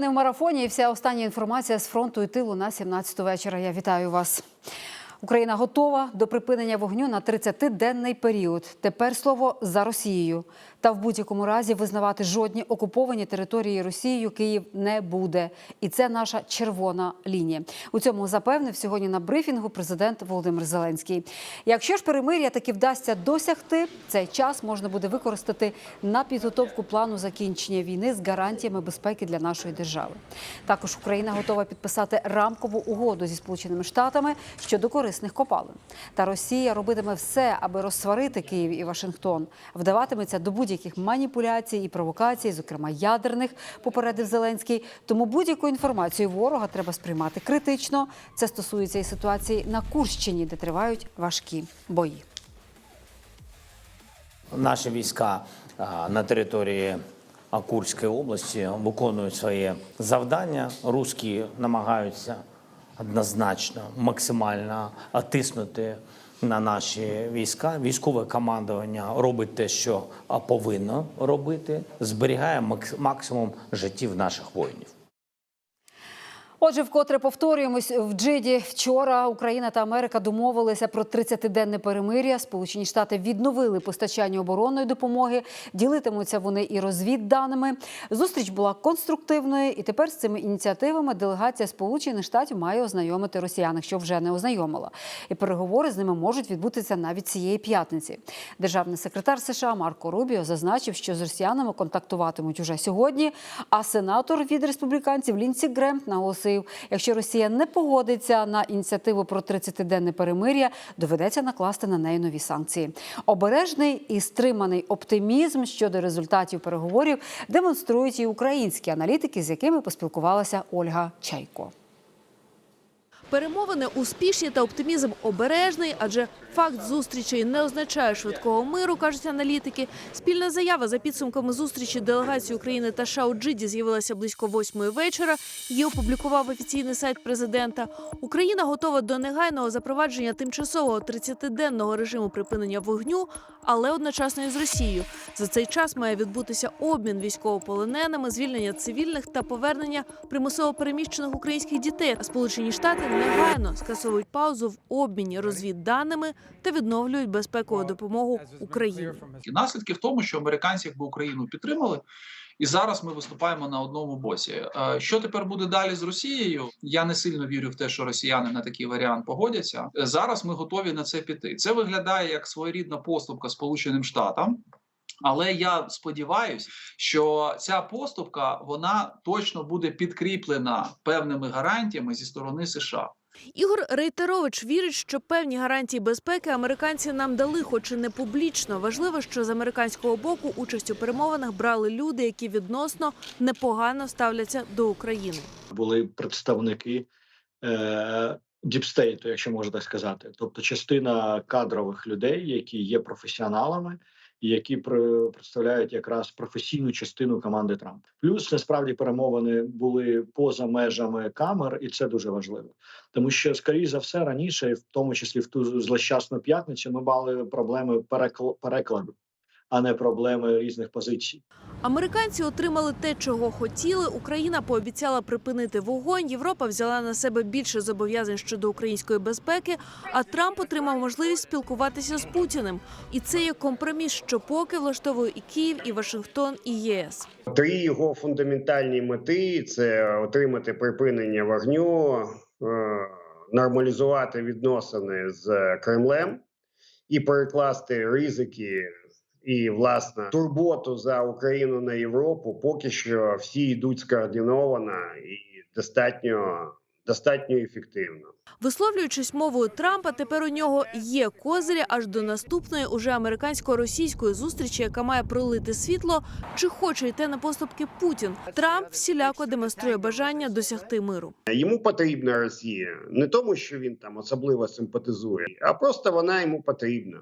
Новини в марафоні і вся остання інформація з фронту і тилу на 17 вечора. Я вітаю вас. Україна готова до припинення вогню на 30-денний період. Тепер слово за Росією. Та в будь-якому разі визнавати жодні окуповані території Росією Київ не буде. І це наша червона лінія. У цьому запевнив сьогодні на брифінгу президент Володимир Зеленський. Якщо ж перемир'я таки вдасться досягти, цей час можна буде використати на підготовку плану закінчення війни з гарантіями безпеки для нашої держави. Також Україна готова підписати рамкову угоду зі Сполученими Штатами щодо корисних копалин. Та Росія робитиме все, аби розсварити Київ і Вашингтон. Вдаватиметься до будь-яких маніпуляцій і провокацій, зокрема ядерних, попередив Зеленський. Тому будь-яку інформацію ворога треба сприймати критично. Це стосується і ситуації на Курщині, де тривають важкі бої. Наші війська на території а, Курської області виконують своє завдання. Руські намагаються однозначно максимально тиснути на наші війська. Військове командування робить те, що повинно робити, зберігає максимум життів наших воїнів. Отже, вкотре повторюємось в Джиді. Вчора Україна та Америка домовилися про 30-денне перемир'я. Сполучені Штати відновили постачання оборонної допомоги. Ділитимуться вони і розвідданими. Зустріч була конструктивною, і тепер з цими ініціативами делегація Сполучених Штатів має ознайомити росіян, якщо вже не ознайомила. І переговори з ними можуть відбутися навіть цієї п'ятниці. Державний секретар США Марко Рубіо зазначив, що з росіянами контактуватимуть уже сьогодні. А сенатор від республіканців Лінсі Грем наголосив, якщо Росія не погодиться на ініціативу про 30-денне перемир'я, доведеться накласти на неї нові санкції. Обережний і стриманий оптимізм щодо результатів переговорів демонструють і українські аналітики, з якими поспілкувалася Ольга Чайко. Перемовини успішні та оптимізм обережний, адже факт зустрічей не означає швидкого миру, кажуть аналітики. Спільна заява за підсумками зустрічі делегації України та США Джиді з'явилася близько восьмої вечора. Її опублікував офіційний сайт президента. Україна готова до негайного запровадження тимчасового 30-денного режиму припинення вогню, але одночасно із Росією. За цей час має відбутися обмін військовополоненими, звільнення цивільних та повернення примусово переміщених українських дітей. А Сполучені Штати негайно скасовують паузу в обміні розвідданими та відновлюють безпекову допомогу Україні. І наслідки в тому, що американці якби Україну підтримали, і зараз ми виступаємо на одному боці. Е, Що тепер буде далі з Росією? Я не сильно вірю в те, що росіяни на такий варіант погодяться. Зараз ми готові на це піти. Це виглядає як своєрідна поступка Сполученим Штатам. Але я сподіваюся, що ця поступка вона точно буде підкріплена певними гарантіями зі сторони США. Ігор Рейтерович вірить, що певні гарантії безпеки американці нам дали, хоч і не публічно. Важливо, що з американського боку участь у перемовинах брали люди, які відносно непогано ставляться до України. були представники е, діпстейту, якщо можна так сказати, тобто частина кадрових людей, які є професіоналами. Які представляють якраз професійну частину команди Трампа. Плюс насправді перемовини були поза межами камер, і це дуже важливо, тому що скоріш за все раніше, в тому числі в ту злощасну п'ятницю, ми мали проблеми перекл- перекладу, а не проблеми різних позицій. Американці отримали те, чого хотіли. Україна пообіцяла припинити вогонь. Європа взяла на себе більше зобов'язань щодо української безпеки. А Трамп отримав можливість спілкуватися з Путіним. І це є компроміс, що поки влаштовує і Київ, і Вашингтон, і ЄС. Три його фундаментальні мети: це отримати припинення вогню, е, нормалізувати відносини з Кремлем і перекласти ризики і власне турботу за Україну на Європу. Поки що всі йдуть скоординовано і достатньо, достатньо ефективно. Висловлюючись мовою Трампа, тепер у нього є козирі аж до наступної уже американсько-російської зустрічі, яка має пролити світло, чи хоче йти на поступки Путін. Трамп всіляко демонструє бажання досягти миру. Йому потрібна Росія не тому, що він там особливо симпатизує, а просто вона йому потрібна.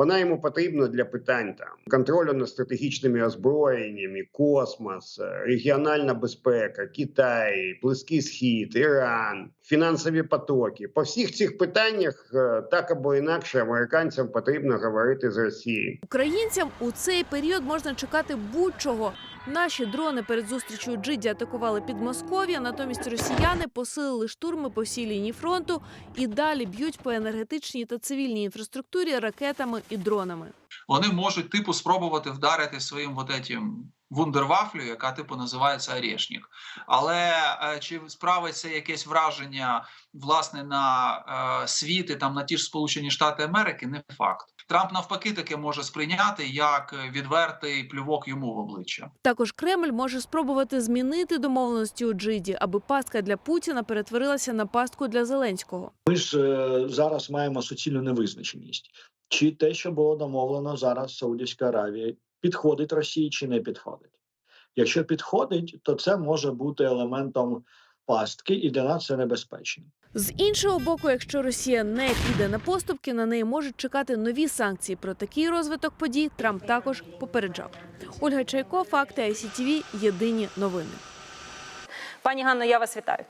Вона йому потрібна для питань там контролю над стратегічними озброєннями, космос, е, регіональна безпека, Китай, Близький Схід, Іран, фінансові потоки. По всіх цих питаннях е, так або інакше американцям потрібно говорити з Росією. Українцям у цей період можна чекати будь-чого, Наші дрони перед зустрічю Джиді атакували Підмосков'я, натомість росіяни посилили штурми по всій лінії фронту і далі б'ють по енергетичній та цивільній інфраструктурі ракетами і дронами. Вони можуть типу спробувати вдарити своїм вот этим вундервафлю, яка типу називається Орешник. Але е, чи справиться якесь враження власне на е, світ і там на ті ж Сполучені Штати Америки, не факт. Трамп навпаки таке може сприйняти як відвертий плювок йому в обличчя. Також Кремль може спробувати змінити домовленості у Джиді, аби пастка для Путіна перетворилася на пастку для Зеленського. Ми ж е, зараз маємо суцільну невизначеність. Чи те, що було домовлено зараз Саудівська Аравія, підходить Росії чи не підходить? Якщо підходить, то це може бути елементом пастки, і для нас це небезпечно. З іншого боку, якщо Росія не піде на поступки, на неї можуть чекати нові санкції. Про такий розвиток подій Трамп також попереджав. Ольга Чайко, факти ICTV, Єдині новини. Пані Ганно, я вас вітаю.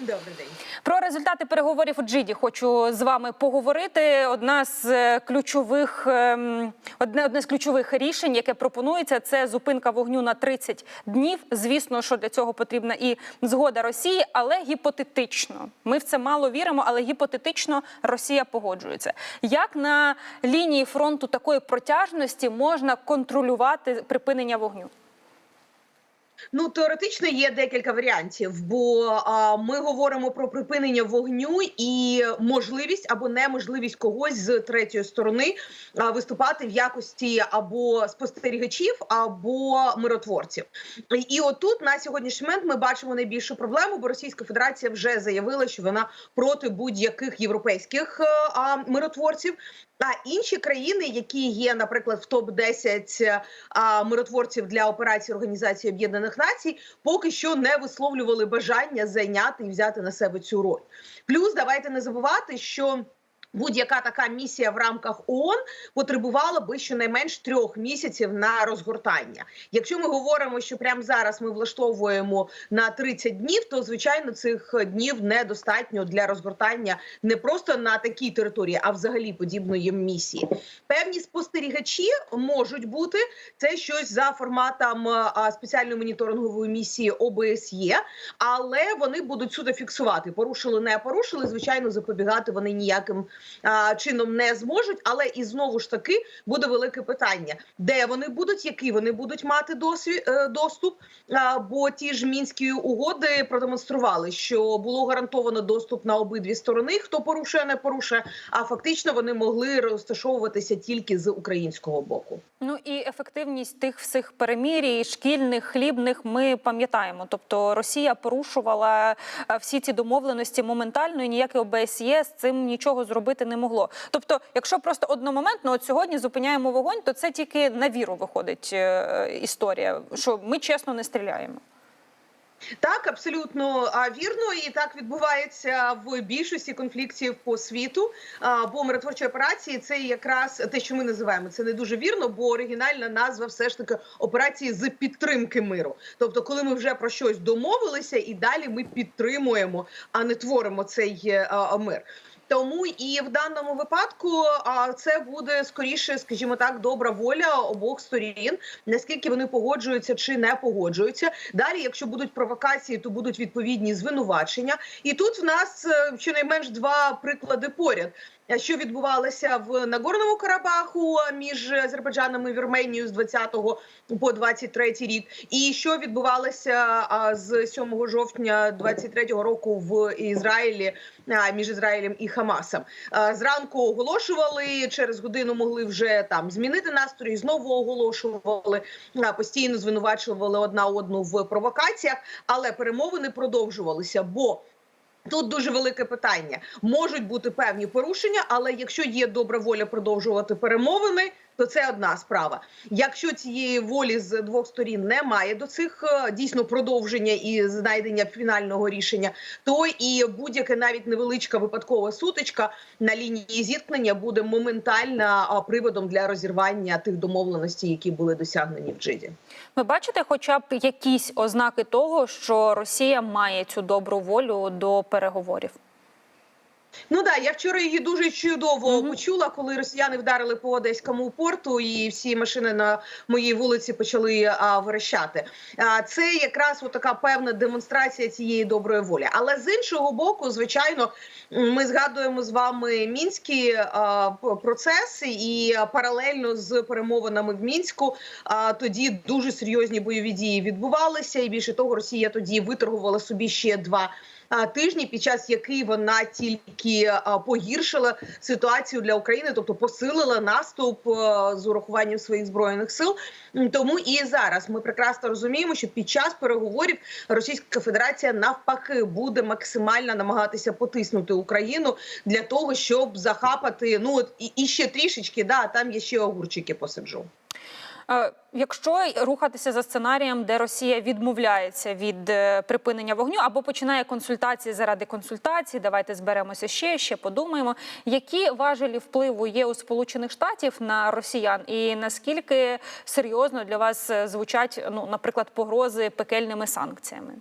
Добрий день. Про результати переговорів у Джиді хочу з вами поговорити. Одна з е, ключових ем, одне, одне з ключових рішень, яке пропонується, це зупинка вогню на 30 днів. Звісно, що для цього потрібна і згода Росії, але гіпотетично. Ми в це мало віримо, але гіпотетично Росія погоджується. Як на лінії фронту такої протяжності можна контролювати припинення вогню? Ну теоретично є декілька варіантів, бо а, ми говоримо про припинення вогню і можливість або неможливість когось з третьої сторони а, виступати в якості або спостерігачів, або миротворців. І, і отут на сьогоднішній момент ми бачимо найбільшу проблему, бо Російська Федерація вже заявила, що вона проти будь-яких європейських е, а, миротворців. А інші країни, які є, наприклад, в топ 10 а, миротворців для операції Організації Об'єднаних Націй, поки що не висловлювали бажання зайняти і взяти на себе цю роль. Плюс давайте не забувати, що. Будь-яка така місія в рамках ООН потребувала би щонайменш трьох місяців на розгортання. Якщо ми говоримо, що прямо зараз ми влаштовуємо на 30 днів, то звичайно цих днів недостатньо для розгортання не просто на такій території, а взагалі подібної місії. Певні спостерігачі можуть бути це щось за форматом спеціальної моніторингової місії ОБСЄ, але вони будуть суто фіксувати. Порушили, не порушили. Звичайно, запобігати вони ніяким чином не зможуть. Але і знову ж таки буде велике питання, де вони будуть, який вони будуть мати досвід е, доступ. Бо ті ж мінські угоди продемонстрували, що було гарантовано доступ на обидві сторони. Хто порушує, не порушує. А фактично вони могли розташовуватися тільки з українського боку. Ну і ефективність тих всіх перемірій, шкільних, хлібних, ми пам'ятаємо. Тобто Росія порушувала е, всі ці домовленості моментально, і ніяке ОБСЄ з цим нічого зробити не могло. Тобто, якщо просто одномоментно, от сьогодні зупиняємо вогонь, то це тільки на віру виходить е, історія, що ми чесно не стріляємо. Так, абсолютно вірно, і так відбувається в більшості конфліктів по світу. Бо миротворчі операції це якраз те, що ми називаємо. Це не дуже вірно, бо оригінальна назва все ж таки операції з підтримки миру. Тобто, коли ми вже про щось домовилися, і далі ми підтримуємо, а не творимо цей е, мир. Тому і в даному випадку а, це буде скоріше, скажімо так, добра воля обох сторін, наскільки вони погоджуються чи не погоджуються. Далі, якщо будуть провокації, то будуть відповідні звинувачення. І тут в нас е, щонайменш два приклади поряд. Що відбувалося в Нагорному Карабаху між Азербайджаном і Вірменією з 20 по 23 рік, і що відбувалося з 7 жовтня 23 року в Ізраїлі між Ізраїлем і Хамасом. Зранку оголошували через годину могли вже там змінити настрій, знову оголошували постійно звинувачували одна одну в провокаціях, але перемовини продовжувалися. бо Тут дуже велике питання. Можуть бути певні порушення, але якщо є добра воля продовжувати перемовини, то це одна справа. Якщо цієї волі з двох сторін немає до цих е, дійсно продовження і знайдення фінального рішення, то і будь-яка навіть невеличка випадкова сутичка на лінії зіткнення буде моментально приводом для розірвання тих домовленостей, які були досягнені в Джиді. Ви бачите, хоча б якісь ознаки того, що Росія має цю добру волю до переговорів. Ну да, я вчора її дуже чудово Мгм. почула, коли росіяни вдарили по одеському порту, і всі машини на моїй вулиці почали а, верещати. А, це якраз от така певна демонстрація цієї доброї волі. Але з іншого боку, звичайно, ми згадуємо з вами мінські а, процеси, і паралельно з перемовинами в мінську а, тоді дуже серйозні бойові дії відбувалися. І більше того, Росія тоді виторгувала собі ще два тижні, під час яких вона тільки погіршила ситуацію для України, тобто посилила наступ з урахуванням своїх збройних сил. Тому і зараз ми прекрасно розуміємо, що під час переговорів Російська Федерація навпаки буде максимально намагатися потиснути Україну для того, щоб захапати. Ну от і, ще трішечки, да там я ще огурчики посаджу. Якщо рухатися за сценарієм, де Росія відмовляється від е, припинення вогню або починає консультації заради консультації, давайте зберемося ще, ще подумаємо, які важелі впливу є у Сполучених Штатів на росіян, і наскільки серйозно для вас е, звучать, ну, наприклад, погрози пекельними санкціями?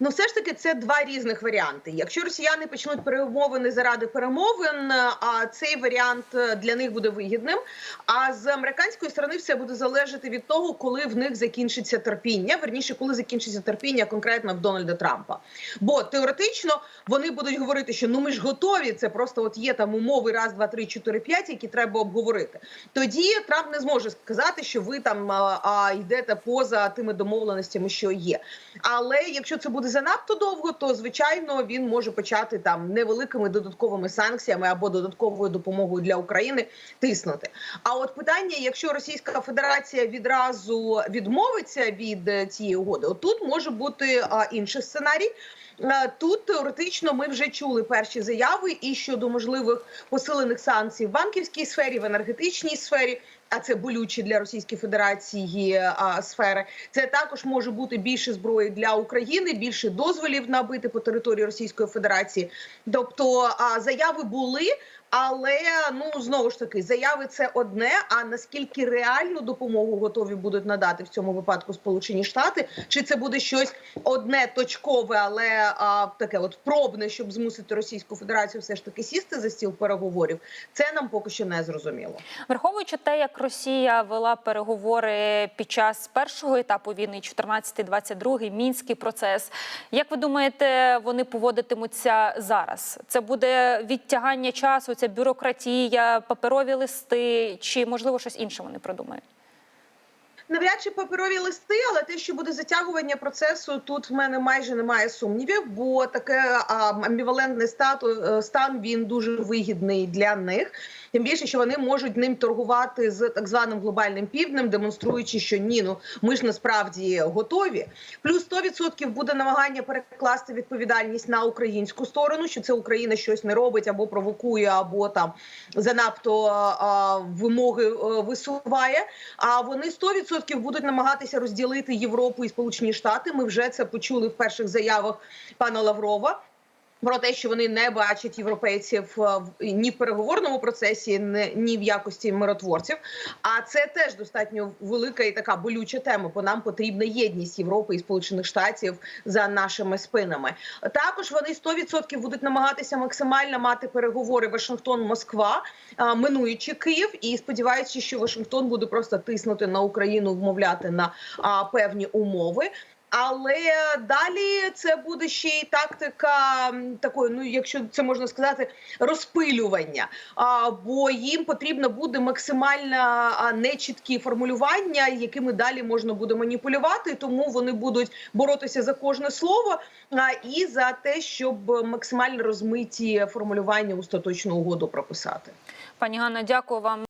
Ну, все ж таки, це два різних варіанти. Якщо росіяни почнуть перемовини заради перемовин, а цей варіант е, для них буде вигідним. А з американської сторони все буде залежати від того, коли в них закінчиться терпіння. Верніше, коли закінчиться терпіння конкретно в Дональда Трампа. Бо теоретично вони будуть говорити, що ну ми ж готові. Це просто от є там умови раз, два, три, чотири, п'ять, які треба обговорити. Тоді Трамп не зможе сказати, що ви там а, а, йдете поза тими домовленостями, що є. Але якщо це буде занадто довго, то звичайно він може почати там невеликими додатковими санкціями або додатковою допомогою для України тиснути. А от питання, якщо Російська Федерація відразу відмовиться від е, цієї угоди, отут може бути інший сценарій. Е, Тут теоретично ми вже чули перші заяви і щодо можливих посилених санкцій в банківській сфері, в енергетичній сфері. А це болючі для Російської Федерації а, сфери. Це також може бути більше зброї для України, більше дозволів набити по території Російської Федерації. Тобто а, заяви були. Але ну знову ж таки, заяви це одне. А наскільки реальну допомогу готові будуть надати в цьому випадку Сполучені Штати? Чи це буде щось одне точкове, але а, таке от пробне, щоб змусити Російську Федерацію все ж таки сісти за стіл переговорів? Це нам поки що не зрозуміло. Враховуючи те, як Росія вела переговори під час першого етапу війни, 14-22, мінський процес. Як ви думаєте, вони поводитимуться зараз? Це буде відтягання часу, це бюрократія, паперові листи, чи можливо щось інше вони продумають? Навряд чи паперові листи, але те, що буде затягування процесу, тут в мене майже немає сумнівів, бо таке амбівалентний стату е, стан він дуже вигідний для них. Тим більше, що вони можуть ним торгувати з так званим глобальним півднем, демонструючи, що ні, ну ми ж насправді готові. Плюс 100% буде намагання перекласти відповідальність на українську сторону, що це Україна щось не робить або провокує, або там занадто а, вимоги а, висуває. А вони 100% будуть намагатися розділити Європу і Сполучені Штати. Ми вже це почули в перших заявах пана Лаврова. Про те, що вони не бачать європейців е, ні в переговорному процесі, ні- в якості миротворців. А це теж достатньо велика і така болюча тема, бо нам потрібна єдність Європи і Сполучених Штатів за нашими спинами. Також вони 100% будуть намагатися максимально мати переговори Вашингтон-Москва, минуючи Київ, і сподіваючись, що Вашингтон буде просто тиснути на Україну, вмовляти на певні умови. Але далі це буде ще й тактика такої, ну якщо це можна сказати, розпилювання. А, бо їм потрібно буде максимально нечіткі формулювання, якими далі можна буде маніпулювати. Тому вони будуть боротися за кожне слово а, і за те, щоб максимально розмиті формулювання остаточну угоду прописати. Пані Ганна, дякую вам.